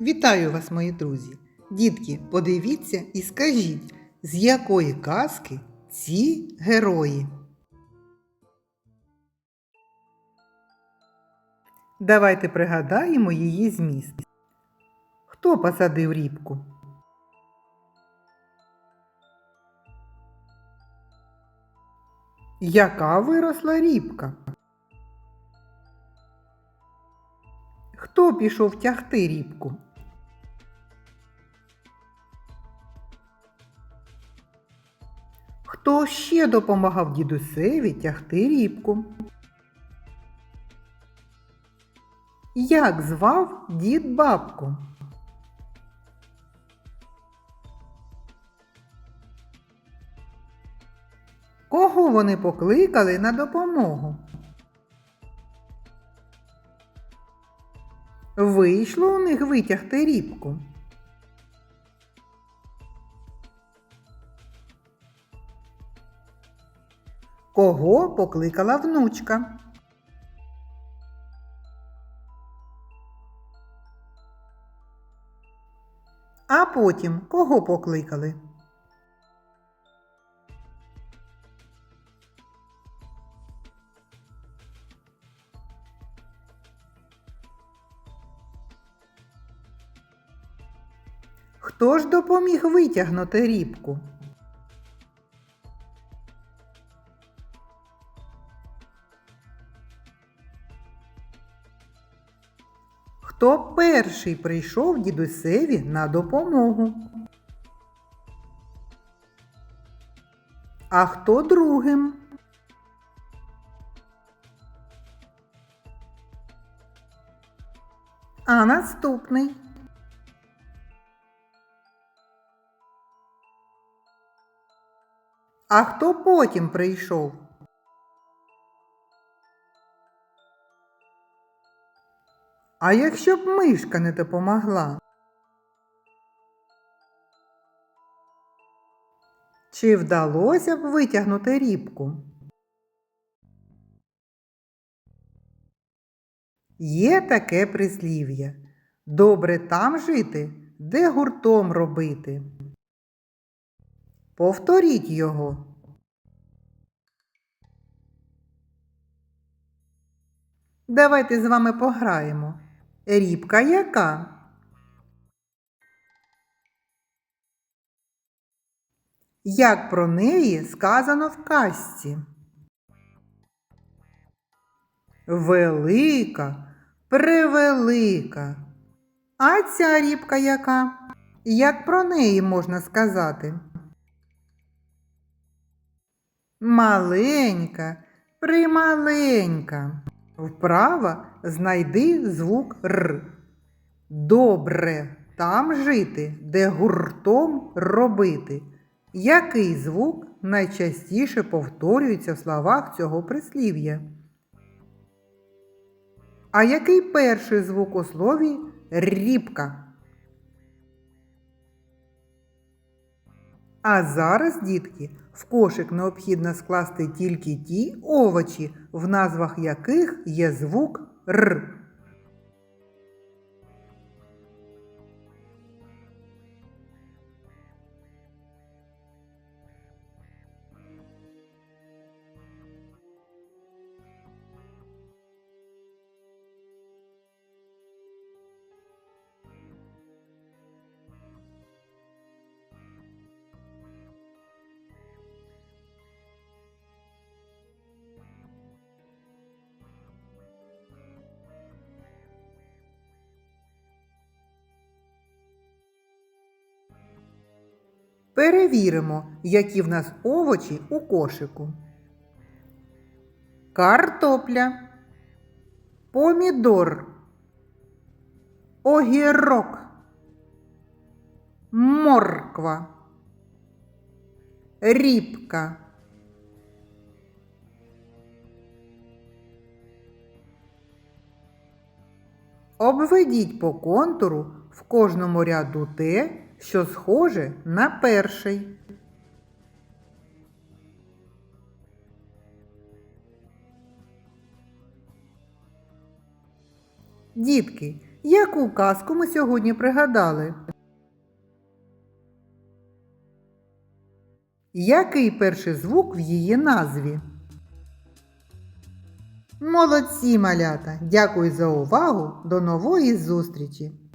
Вітаю вас, мої друзі! Дітки, подивіться і скажіть, з якої казки ці герої? Давайте пригадаємо її зміст. Хто посадив рібку? Яка виросла рібка? Хто пішов тягти рібку? Хто ще допомагав дідусеві тягти рібку? Як звав дід бабку? Кого вони покликали на допомогу? Вийшло у них витягти рібку. Кого покликала внучка? А потім кого покликали? Хто ж допоміг витягнути рібку? Хто перший прийшов дідусеві на допомогу? А хто другим? А наступний? А хто потім прийшов? А якщо б мишка не допомогла? Чи вдалося б витягнути рібку? Є таке прислів'я. Добре там жити, де гуртом робити. Повторіть його. Давайте з вами пограємо. Рібка яка? Як про неї сказано в казці? Велика, превелика. А ця рібка яка? Як про неї можна сказати? Маленька, прималенька. Вправа знайди звук Р. Добре там жити, де гуртом робити. Який звук найчастіше повторюється в словах цього прислів'я? А який перший звук у слові рібка? А зараз, дітки, в кошик необхідно скласти тільки ті овочі, в назвах яких є звук Р. Перевіримо, які в нас овочі у кошику. Картопля, помідор, огірок, морква, рібка. Обведіть по контуру в кожному ряду те, що схоже на перший. Дітки, Яку казку ми сьогодні пригадали? Який перший звук в її назві? Молодці, малята! Дякую за увагу! До нової зустрічі!